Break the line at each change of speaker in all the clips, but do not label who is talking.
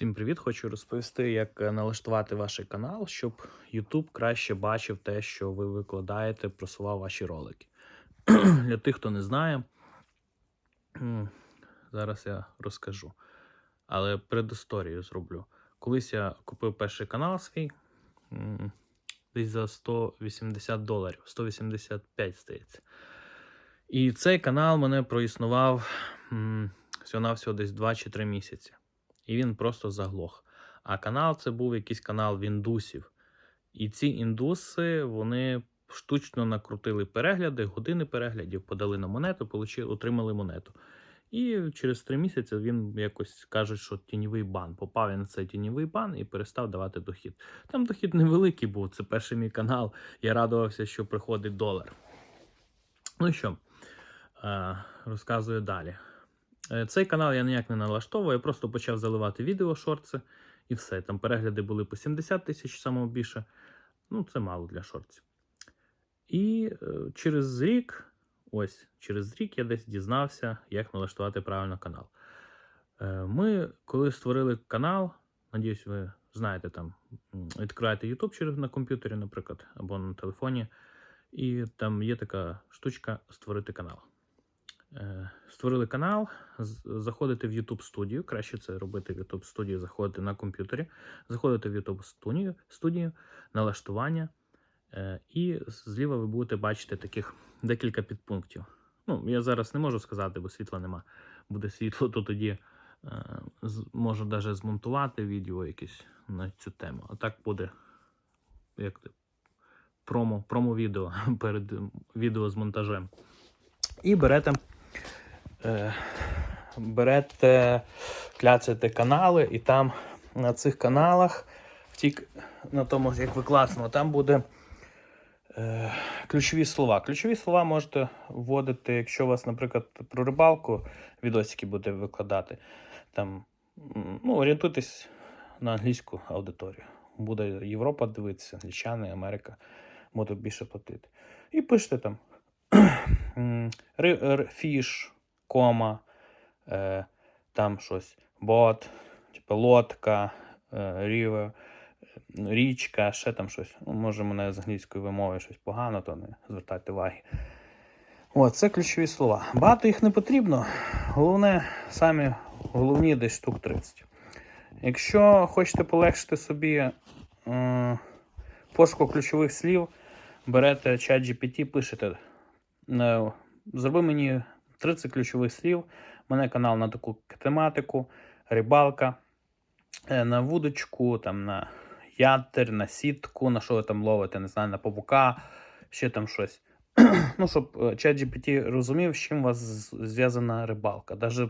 Всім привіт! Хочу розповісти, як е, налаштувати ваш канал, щоб YouTube краще бачив те, що ви викладаєте, просував ваші ролики. Для тих, хто не знає, зараз я розкажу. Але предісторію зроблю. Колись я купив перший канал свій десь за 180 доларів, 185, здається. І цей канал мене проіснував всього-навсього десь 2 чи 3 місяці і він просто заглох. А канал це був якийсь канал індусів. І ці індуси вони штучно накрутили перегляди, години переглядів, подали на монету, отримали монету. І через три місяці він якось каже, що тіньовий бан. Попав він на цей тіньовий бан і перестав давати дохід. Там дохід невеликий був, це перший мій канал. Я радувався, що приходить долар. Ну що, е, розказую далі. Е, Цей канал я ніяк не налаштовував, я просто почав заливати відео шорти і все. Там перегляди були по 70 тисяч самого більше. Ну, це мало для шортів. І е, через рік, ось через рік я десь дізнався, як налаштувати правильно канал. Е, Ми, коли створили канал, надіюсь, ви знаєте, там відкриваєте YouTube через на комп'ютері, наприклад, або на телефоні, і там є така штучка створити канал. Е, Створили канал, заходите в YouTube студію. Краще це робити в YouTube студію, заходити на комп'ютері, заходите в YouTube студію, студію налаштування, е, і зліва ви будете бачити таких декілька підпунктів. Ну, я зараз не можу сказати, бо світла нема. Буде світло, то тоді е, можу навіть змонтувати відео якесь на цю тему. А так буде як промо, промо-відео перед відео з монтажем. І берете, берете, кляцаєте канали, і там на цих каналах, втік на тому, як ви класно, там буде е, ключові слова. Ключові слова можете вводити, якщо у вас, наприклад, про рибалку відосики буде викладати. Там, ну, орієнтуйтесь на англійську аудиторію. Буде Європа дивитися, англічани, Америка будуть більше платити. І пишете там фіш, кома, е, там щось, бот, типу лодка, рівер, річка, ще там щось. Ну, може, мене з англійської вимови щось погано, то не звертайте уваги. От, це ключові слова. Багато їх не потрібно. Головне, самі головні десь штук 30. Якщо хочете полегшити собі е, пошуку ключових слів, берете чат GPT, пишете. е, Зроби мені 30 ключових слів. У мене канал на таку тематику, рибалка, е, на вудочку, там, на ятер, на сітку, на що ви там ловите, не знаю, на павука, ще там щось. ну, щоб е, ChatGPT розумів, з чим у вас зв'язана рибалка. Даже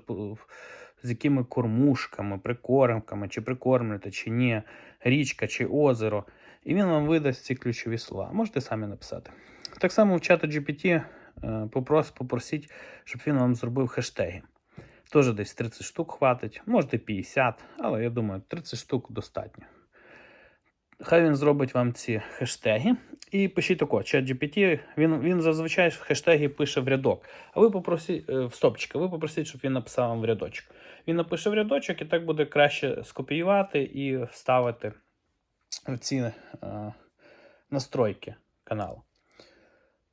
з якими кормушками, прикормками, чи прикормлюєте, чи ні, річка, чи озеро. І він вам видасть ці ключові слова. Можете самі написати. Так само в чату GPT е, попрос, попросіть, щоб він вам зробив хештеги. Теж десь 30 штук хватить, можете 50, але я думаю, 30 штук достатньо. Хай він зробить вам ці хештеги. І пишіть тако, чат GPT, він, він зазвичай хештеги пише в рядок. А ви попросіть е, в стопчика, ви попросіть, щоб він написав вам в рядочок. Він напише в рядочок, і так буде краще скопіювати і вставити в ці е, настройки каналу.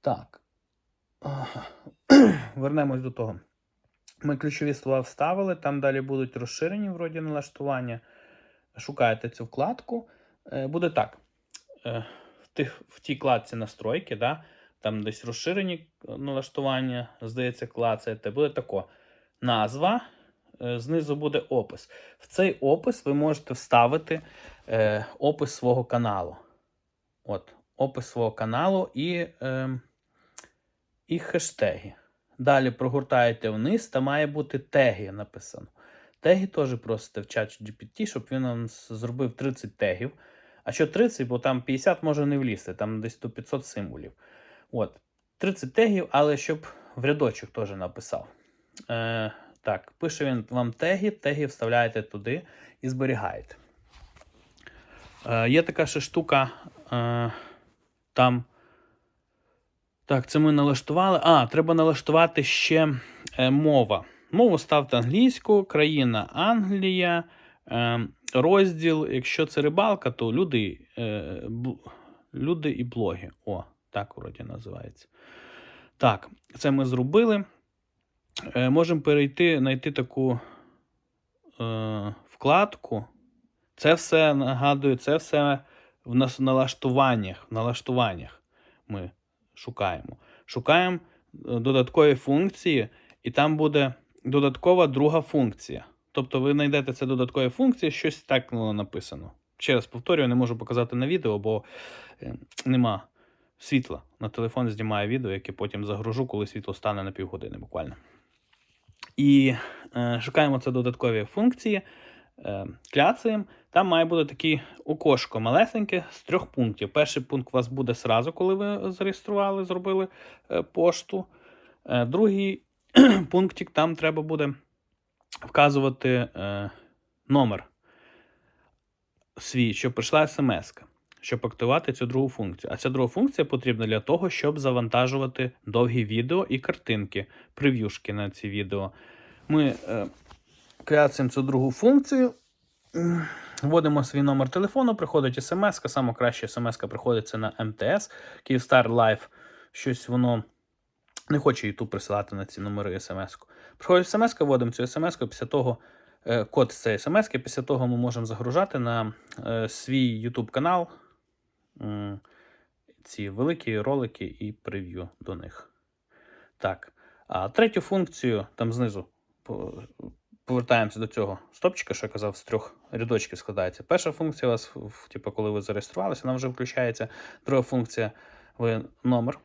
Так. Вернемось до того. Ми ключові слова вставили, там далі будуть розширені вроді налаштування. Шукаєте цю вкладку. Е, Буде так. Е, В, тих, в тій кладці настройки, да, там десь розширені е, налаштування, здається, клацаєте. Буде тако. Назва, знизу буде опис. В цей опис ви можете вставити опис свого каналу. От, опис свого каналу і, е, і хештеги. Далі прогортаєте вниз, та має бути теги написано. Теги теж просите в чат GPT, щоб він вам зробив 30 тегів. А що 30, бо там 50 може не влізти, там десь до 500 символів. От, 30 тегів, але щоб в рядочок теж написав. Е, так, пише він вам теги, теги вставляєте туди і зберігаєте. Е, є така ще штука. Е, там. Так, це ми налаштували. А, треба налаштувати ще е, мова. Мову ставте англійську, країна Англія, е, розділ, якщо це рибалка, то люди, е, люди і блоги. О, так вроді називається. Так, це ми зробили. Е, можемо перейти, знайти таку е, вкладку. Це все нагадую, це все в нас в налаштуваннях. В налаштуваннях ми шукаємо. Шукаємо е, додаткові функції, і там буде додаткова друга функція. Тобто ви знайдете це додаткові функції, щось так написано. Ще раз повторюю, не можу показати на відео, бо е, нема світла. На телефон знімаю відео, яке потім загружу, коли світло стане на півгодини буквально. І е, шукаємо це додаткові функції, е. Там має бути таке окошко малесеньке з трьох пунктів. Перший пункт у вас буде сразу, коли ви зареєстрували, зробили е, пошту. Е, другий пунктик там треба буде вказувати номер свій, щоб прийшла смс, щоб активувати цю другу функцію. А ця друга функція потрібна для того, щоб завантажувати довгі відео і картинки, прев'юшки на ці відео. Ми кляцаємо цю другу функцію. Вводимо свій номер телефону, приходить смс, саме краще смс приходиться на МТС, Kyivstar Live. Щось воно не хоче YouTube присилати на ці номери смс. Приходить смс, вводимо цю смс, після того е, код з цієї смс, після того ми можемо загружати на е, свій YouTube канал ці великі ролики і прев'ю до них. Так. А третю функцію там знизу повертаємося до цього стопчика, що я казав, з трьох рядочків складається. Перша функція у вас, типу, коли ви зареєструвалися, вона вже включається. Друга функція ви номер.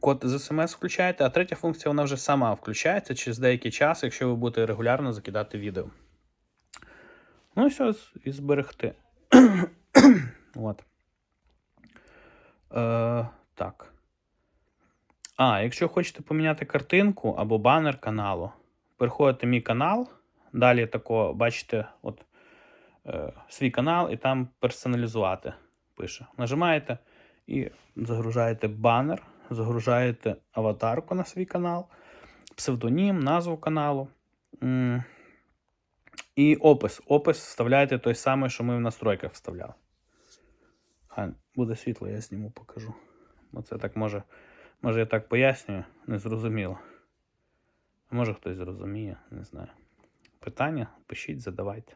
Код з смс включаєте, а третя функція вона вже сама включається через деякий час, якщо ви будете регулярно закидати відео. Ну і все, і зберегти. От. Е, так. А, якщо хочете поміняти картинку або банер каналу, переходите мій канал. Далі тако, бачите, от, е, свій канал, і там персоналізувати пише. Нажимаєте і загружаєте банер, загружаєте аватарку на свій канал, псевдонім, назву каналу. М, І опис. Опис вставляєте той самий, що ми в настройках вставляли. Хай буде світло, я зніму, покажу. Бо це так може, може я так пояснюю, незрозуміло. Може хтось зрозуміє, не знаю. Питання пишіть, задавайте.